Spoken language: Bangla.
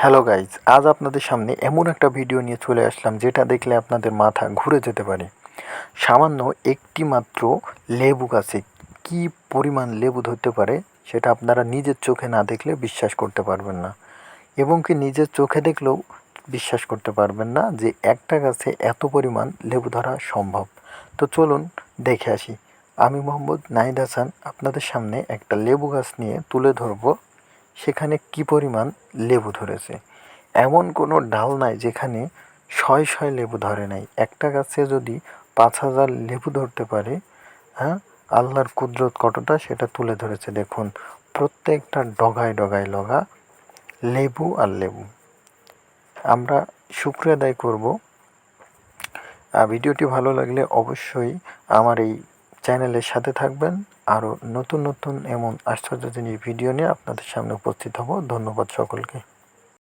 হ্যালো গাইজ আজ আপনাদের সামনে এমন একটা ভিডিও নিয়ে চলে আসলাম যেটা দেখলে আপনাদের মাথা ঘুরে যেতে পারে। সামান্য একটি মাত্র লেবু গাছে কী পরিমাণ লেবু ধরতে পারে সেটা আপনারা নিজের চোখে না দেখলে বিশ্বাস করতে পারবেন না। এবং কি নিজের চোখে দেখলেও বিশ্বাস করতে পারবেন না যে একটা গাছে এত পরিমাণ লেবু ধরা সম্ভব। তো চলুন দেখে আসি। আমি মোহাম্মদ নাহিদ হাসান, আপনাদের সামনে একটা লেবু গাছ নিয়ে তুলে ধরবো। সেখানে কি পরিমাণ লেবু ধরেছে? এমন কোনো ডাল নাই যেখানে শয় শয় লেবু ধরে নাই। একটা গাছে যদি পাঁচ হাজার লেবু ধরতে পারে হ্যাঁ? আল্লাহর কুদরত কতটা সেটা তুলে ধরেছে দেখুন। প্রত্যেকটা ডগায় ডগায় লগা লেবু আর লেবু। আমরা শুক্রিয়া আদায় করব। ভিডিওটি ভালো লাগলে অবশ্যই আমার এই চ্যানেলের সাথে থাকবেন। আরও নতুন নতুন এমন আশ্চর্য জিনিস ভিডিও নিয়ে আপনাদের সামনে উপস্থিত হব। ধন্যবাদ সকলকে।